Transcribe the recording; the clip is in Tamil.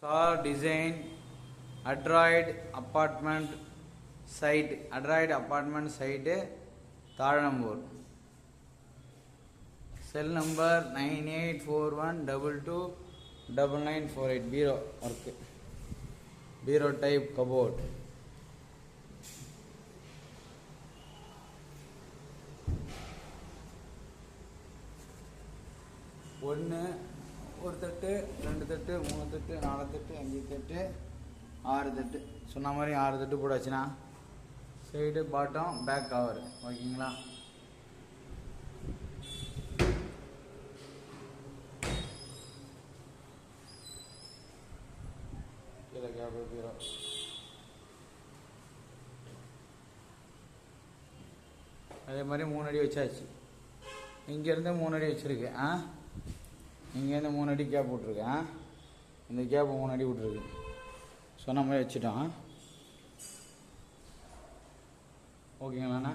Star design Adroid apartment site Adroid apartment site third number cell number 9841229948 bureau work bureau type cupboard one ஒரு தட்டு ரெண்டு தட்டு மூணு தட்டு நாலு தட்டு அஞ்சு தட்டு ஆறு தட்டு. சொன்ன மாதிரி ஆறு தட்டு போடாச்சுன்னா சைடு பாட்டம் பேக் கவர் ஓகேங்களா? கீழே பீரோ அதே மாதிரி மூணு அடி வச்சாச்சு. இங்கேருந்து மூணு அடி வச்சுருக்கு. ஆ? இங்கேருந்து மூணு அடி கேப் விட்ருக்கேன் இந்த கேப் மூணு அடி விட்ருக்கு சொன்ன மாதிரி வச்சுட்டோம். ஓகேங்களாண்ணா?